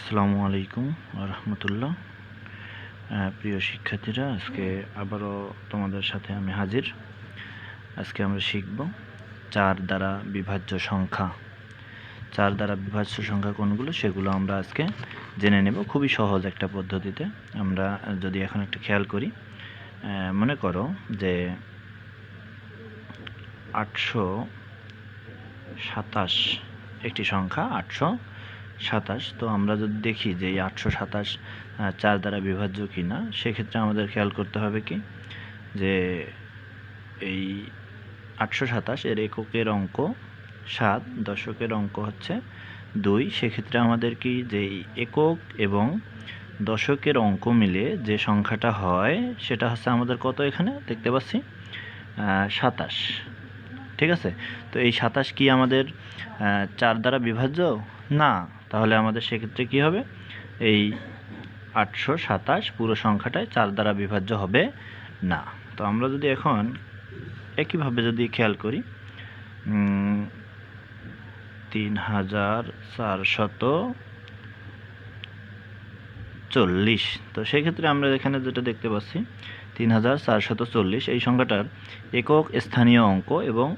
আসসালামু আলাইকুম রহমতুল্লাহ। প্রিয় শিক্ষার্থীরা, আজকে আবারও তোমাদের সাথে আমি হাজির। আজকে আমরা শিখব চার দ্বারা বিভাজ্য সংখ্যা। চার দ্বারা বিভাজ্য সংখ্যা কোনগুলো সেগুলো আমরা আজকে জেনে নেব। খুবই সহজ একটা পদ্ধতিতে। আমরা যদি এখন একটু খেয়াল করি মনে করো যে আটশো সাতাশ একটি সংখ্যা, আটশো সাতাশ, তো আমরা যদি দেখি যে এই আটশো সাতাশ চার দ্বারা বিভাজ্য কি না সেক্ষেত্রে আমাদের খেয়াল করতে হবে কি? যে এই আটশো সাতাশ এর এককের অঙ্ক সাত, দশকের অঙ্ক হচ্ছে দুই, সেক্ষেত্রে আমাদের কি? যে একক এবং দশকের অঙ্ক মিলে যে সংখ্যাটা হয়, সেটা হচ্ছে আমাদের কত এখানে? দেখতে পাচ্ছি সাতাশ। ঠিক আছে? তো এই সাতাশ কি আমাদের চার দ্বারা বিভাজ্য? না। তাহলে আমাদের সেক্ষেত্রে কি হবে? এই আটশো সাতাশ পুরো সংখ্যাটায় চার দ্বারা বিভাজ্য হবে না। তো আমরা যদি এখন একইভাবে যদি খেয়াল করি তিন হাজার চারশত চল্লিশ। তো সেক্ষেত্রে আমরা এখানে যেটা দেখতে পাচ্ছি, তিন হাজার চারশত চল্লিশ, এই সংখ্যাটার একক স্থানীয় অঙ্ক এবং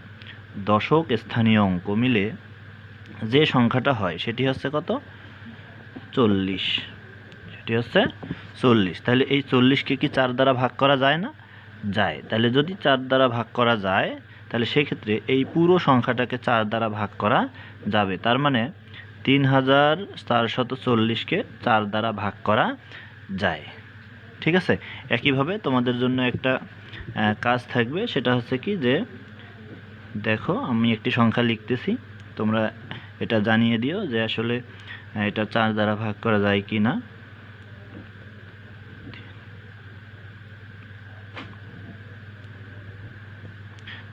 দশক স্থানীয় অঙ্ক মিলে যে সংখ্যাটা হয়, সেটি হচ্ছে কত? চল্লিশ। সেটি হচ্ছে চল্লিশ। তাহলে এই চল্লিশকে কি চার দ্বারা ভাগ করা যায় না? যায়। তাহলে যদি চার দ্বারা ভাগ করা যায়, তাহলে সেক্ষেত্রে এই পুরো সংখ্যাটাকে চার দ্বারা ভাগ করা যাবে। তার মানে তিন হাজার চারশত চল্লিশকে চার দ্বারা ভাগ করা যায়। ঠিক আছে? একইভাবে তোমাদের জন্য একটা কাজ থাকবে। সেটা হচ্ছে কি যে দেখো, আমি একটি সংখ্যা লিখতেছি। তোমরা এটা জানিয়ে দিও যে আসলে এটা চার দ্বারা ভাগ করা যায় কি না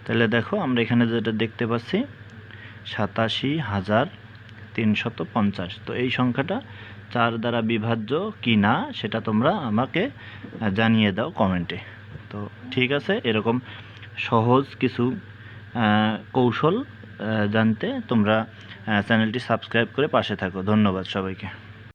তাহলে দেখো, আমরা এখানে যেটা দেখতে পাচ্ছি, সাতাশি হাজার তিনশত পঞ্চাশ। তো এই সংখ্যাটা চার দ্বারা বিভাজ্য কি না সেটা তোমরা আমাকে জানিয়ে দাও কমেন্টে। তো ঠিক আছে, এরকম সহজ কিছু কৌশল জানতে তোমরা চ্যানেলটি সাবস্ক্রাইব করে পাশে থাকো। ধন্যবাদ সবাইকে।